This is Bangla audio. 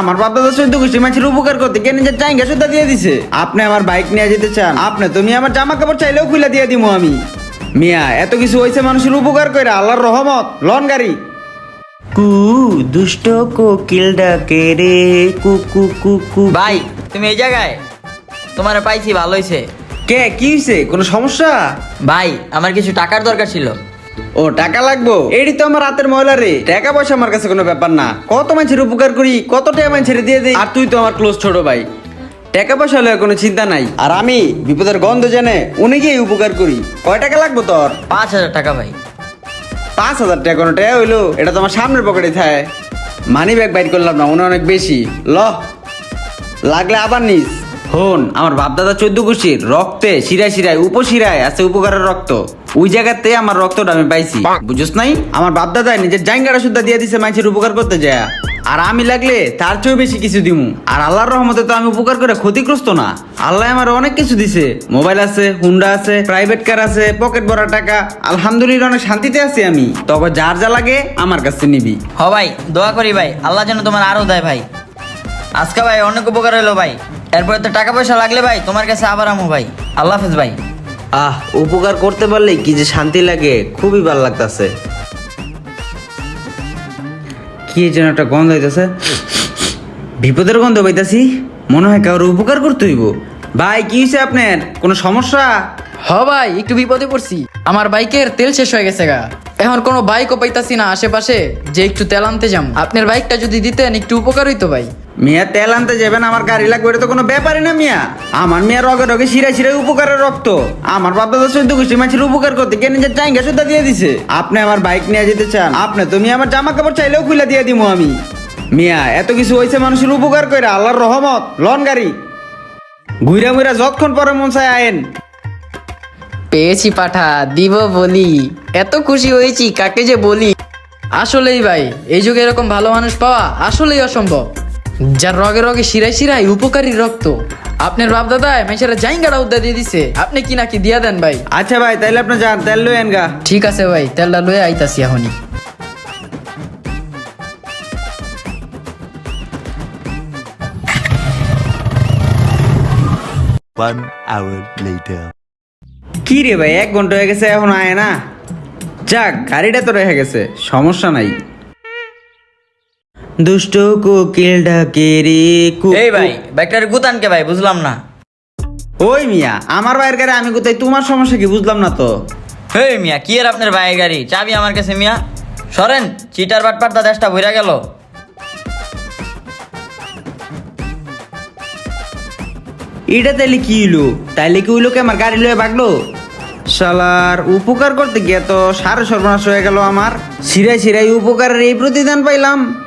আমার বাপ দাদা চোদ্দ গোষ্ঠী মানুষের উপকার করতে কে নিজের চাইঙ্গা সুদ্ধা দিয়ে দিছে। আপনি আমার বাইক নিয়ে যেতে চান আপনি তুমি আমার জামা কাপড় চাইলেও খুলে দিয়ে দিমু আমি। মিয়া এত কিছু হয়েছে মানুষের উপকার করে আল্লাহর রহমত। লন গাড়ি। কু দুষ্ট কোকিল ডাকে রে কু কু কু কু ভাই তুমি এই জায়গায়? তোমার পাইছি ভালো হয়েছে কে কি হয়েছে কোনো সমস্যা? ভাই আমার কিছু টাকার দরকার ছিল। ও টাকা লাগবো? এডি তো আমার রাতের ময়লা রে। টাকা পয়সা আমার কাছে কোনো ব্যাপার না। কত মানুষের উপকার করি কত টাকা মানুষের দিয়ে দিই। আর তুই তো আমার ক্লোজ ছোট ভাই। টাকা পয়সা হলে কোনো চিন্তা নাই। আর আমি বিপদের গন্ধ জানে উনিকেই উপকার করি। কয় টাকা লাগবো তোর? পাঁচ হাজার টাকা ভাই। পাঁচ হাজার টাকা কোনো টাকা হইল? এটা তো আমার সামনের পকেটে থাকে। মানি ব্যাগ বাইর করলাম না উনি অনেক বেশি। ল লাগলে আবার নিস। হন আমার বাপদাদা চোদ্দ কুশির রক্তে শিরায় শিরায় উপশিরায় আছে উপকারের রক্ত। ওই জায়গাতে আমার রক্তটা আমি পাইছি। বুঝছ নাই? আমার বাপদাদা নিজের জাইঙ্গাটা সুদ্ধা দিয়ে দিছে মানুষের উপকার করতে যায়। আর আমি লাগলে তার চেয়েও বেশি কিছু দিমু। আর আল্লাহর রহমতে তো আমি উপকার করে ক্ষতিগ্রস্ত না। আল্লাহ আমার অনেক কিছু দিছে। মোবাইল আছে হুন্ডা আছে প্রাইভেট কার আছে পকেট ভরা টাকা। আলহামদুলিল্লাহ অনেক শান্তিতে আছি আমি। তবে যার যা লাগে আমার কাছে নিবি। হ ভাই দোয়া করি ভাই। আল্লাহ যেন তোমার আরও দেয় ভাই। আজকে ভাই অনেক উপকার হলো ভাই। এরপরে তো টাকা পয়সা লাগলে ভাই তোমার কাছে আবার আমো ভাই। আল্লাহ হাফেজ ভাই। আহ উপকার করতে পারলে কি যে শান্তি লাগে খুবই ভালো লাগতাছে। কি যেন একটা গন্ধ হইতেছে। বিপদের গন্ধ পাইতাছি মনে হয় কারোর উপকার করতে হইব। ভাই কি হয়েছে আপনার? কোনো সমস্যা? হ ভাই একটু বিপদে পড়ছি। আমার বাইকের তেল শেষ হয়ে গেছে গা। এখন কোনো বাইকও পাইতাছি না আশেপাশে যে একটু তেল আনতে যাম। আপনার বাইকটা যদি দিতেন একটু উপকার হইতো ভাই। মিয়া, তেল আনতে যাবেন, আমার গাড়ি লাগবে, এটা তো কোনো ব্যাপারই না মিয়া। আমার মিয়া রগে রগে শিরা শিরায় উপকারের রক্ত। আমার বাপ দাদা চোদ্দ গোষ্ঠী মানুষের উপকার করতে কে নিজের চাইঙ্গা সুদ্ধা দিয়ে দিছে। আপনি আমার বাইক নিয়ে যেতে চান, আপনি তুমি আমার জামা কাপড় চাইলেও খুলে দিয়ে দিমু আমি। মিয়া, এত কিছু হয়েছে মানুষের উপকার করে আল্লাহর রহমত। লন গাড়ি। ঘুরা মুরা যতক্ষণ পরে মন চায় আয়েন। পেয়েছি পাঠা, দিব বলি। এত খুশি হয়েছি, কাকে যে বলি? আসলেই ভাই, এই যুগে এরকম ভালো মানুষ পাওয়া আসলেই অসম্ভব। যার রগে রগে শিরাই শিরাই উপকারী রক্ত। আপনার বাপ দাদা মেশারা জাইঙ্গাটা উদ্দা দিয়ে দিছে। আপনি কি নাকি দিয়া দেন ভাই? আচ্ছা ভাই তাইলে আপনি যান তেল লইয়েন গা ঠিক আছে ভাই তেলটা লয়ে আইতাছি এখনই। One hour later. কি রে ভাই এক ঘণ্টা হয়ে গেছে এখন আয় না। যাক গাড়িটা তো রেখে গেছে সমস্যা নাই। দুষ্ট কোকিল ডাকে রে কু- এই ভাই ব্যাগটার গুতানকে ভাই? বুঝলাম না। ওই মিয়া আমার ভাইয়ের গাড়ি আমি কোথায় তোমার সমস্যা কি বুঝলাম না তো? হেই মিয়া কি এর আপনার ভাইয়ের গাড়ি? চাবি আমার কাছে মিয়া। সরেন চিটার বাটপার দা দেশটা ভইরা গেল। এটা তাইলে কি হইল? তাইলে কি হইল কি আমার গাড়ি লয়ে ভাগলো শালার উপকার করতে গিয়ে তো সারে সর্বনাশ হয়ে গেল আমার। সিরাই সিরাই উপকারের এই প্রতিদান পাইলাম।